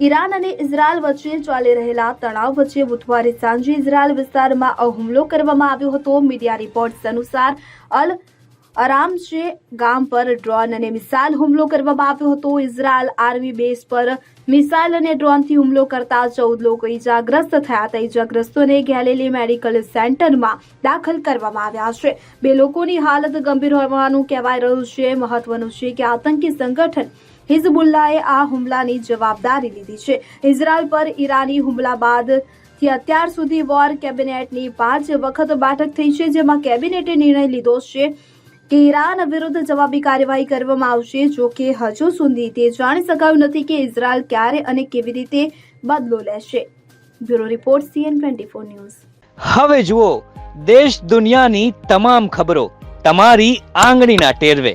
Iran અને Israel વચ્ચે ચાલી રહેલા તણાવ વચ્ચે બુધવારે સાંજે ઇઝરાયલ વિસ્તારમાં હુમલો કરવામાં આવ્યો હતો. મીડિયા રિપોર્ટ્સ અનુસાર અલ અરામશે ગામ પર ડ્રોન અને મિસાઇલ હુમલો કરવામાં આવ્યો હતો. ઇઝરાયલ આર્મી બેઝ પર મિસાઇલ અને ડ્રોનથી હુમલો કરતા ચૌદ લોકો ઇજાગ્રસ્ત થયા. હતા ઇજાગ્રસ્તોને ગેલેલી મેડિકલ સેન્ટરમાં દાખલ કરવામાં આવ્યા છે. બે લોકોની હાલત ગંભીર હોવાનું કહેવાય રહ્યું છે. મહત્વનું છે કે આતંકી સંગઠન હિઝબુલ્લાએ આ હુમલાની જવાબદારી લીધી છે. ઇઝરાયલ પર ઈરાની હુમલા બાદ અત્યાર સુધી વોર કેબિનેટની પાંચ વખત બેઠક થઈ છે, જેમાં કેબિનેટે નિર્ણય લીધો છે કે ઈરાન વિરુદ્ધ જવાબી કાર્યવાહી કરવામાં આવશે. જો કે હજુ સુધી તે જાણી શકાયું નથી કે ઇઝરાયલ ક્યારે અને કેવી રીતે બદલો લેશે. Bureau report, CN twenty four news. હવે જુઓ, દેશ દુનિયાની તમામ ખબરો, તમારી આંગળીના ટેરવે.